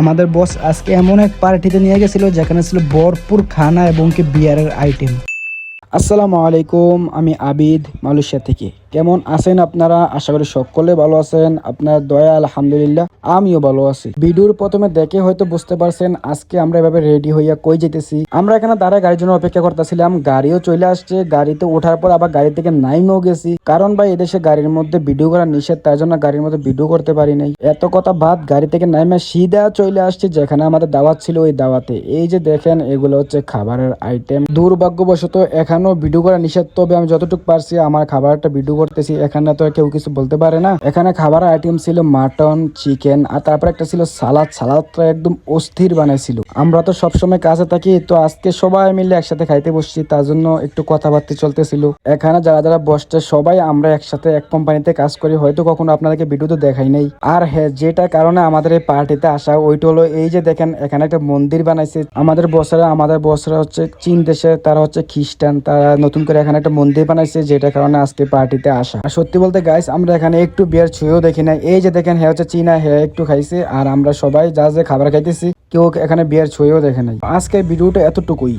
আমাদের বস আজকে এমন এক পার্টিতে নিয়ে গেছিল যেখানে ছিল ভরপুর খানা এবং কি বিয়ারের আইটেম আসসালামু আলাইকুম, আমি আবিদ মালয়েশিয়া থেকে। কেমন আছেন আপনারা? আশা করি সকলে ভালো আছেন। আপনার দয়া, আলহামদুলিল্লাহ। আমিও ভালো আছি। ভিডিওর প্রথমে দেখে হয়তো বুঝতে পারছেন আজকে আমরা এভাবে রেডি হইয়া কই যেতেছি। আমরা এখানে দাঁড়ায় গাড়ির জন্য অপেক্ষা করতেছিলাম, গাড়িও চলে আসছে, গাড়িতে ওঠার পর আবার গাড়ি থেকে নাইমেও গেছি। কারণ ভাই, এদেশে গাড়ির মধ্যে ভিডিও করা নিষেধ, তার জন্য গাড়ির মধ্যে ভিডিও করতে পারি নাই। এত কথা বাদ গাড়ি থেকে নাইমে সিধা চলে আসছে, যেখানে আমাদের দাওয়াত ছিল ওই দাওয়াতে। এই যে দেখেন, এগুলো হচ্ছে খাবারের আইটেম দুর্ভাগ্যবশত এখানেও ভিডিও করা নিষেধ, তবে আমি যতটুকু পারছি আমার খাবারটা ভিডিও করতেছি। এখানে তো কেউ কিছু বলতে পারে না। এখানে খাবার আইটেম ছিল মাটন চিকেন আর তারপর একটা ছিল সালাদ। সালাদটা একদম অস্থির বানাইছিল। আমরা তো সবসময় কাছে থাকি, তো আজকে সবাই মিলে একসাথে খাইতে বসছি, তার জন্য একটু কথাবার্তা চলতেছিল। এখানে যারা যারা বসছে, সবাই আমরা একসাথে এক কোম্পানিতে কাজ করি, হয়তো কখনো আপনাদেরকে ভিডিওতে দেখাই নাই। আর হ্যাঁ যেটা কারণে আমাদের এই পার্টিতে আসা, ওইটা হলো এই যে দেখেন, এখানে একটা মন্দির বানাইছে। আমাদের বসরা আমাদের বসরা হচ্ছে চীন দেশে, তারা হচ্ছে খ্রিস্টান, তারা নতুন করে এখানে একটা মন্দির বানাইছে যেটা কারণে আজকে পার্টিতে আসা। আর সত্যি বলতে গাইস আমরা এখানে একটু বিয়ার ছুঁয়েও দেখি না এই যে দেখেন হ্যাঁ হচ্ছে চীনা হ্যাঁ একটু খাইছে আর আমরা সবাই যা যে খাবার খাইতেছি, কেউ এখানে বিয়ের ছুঁয়েও দেখে নাই। আজকের ভিডিওটা এতটুকুই।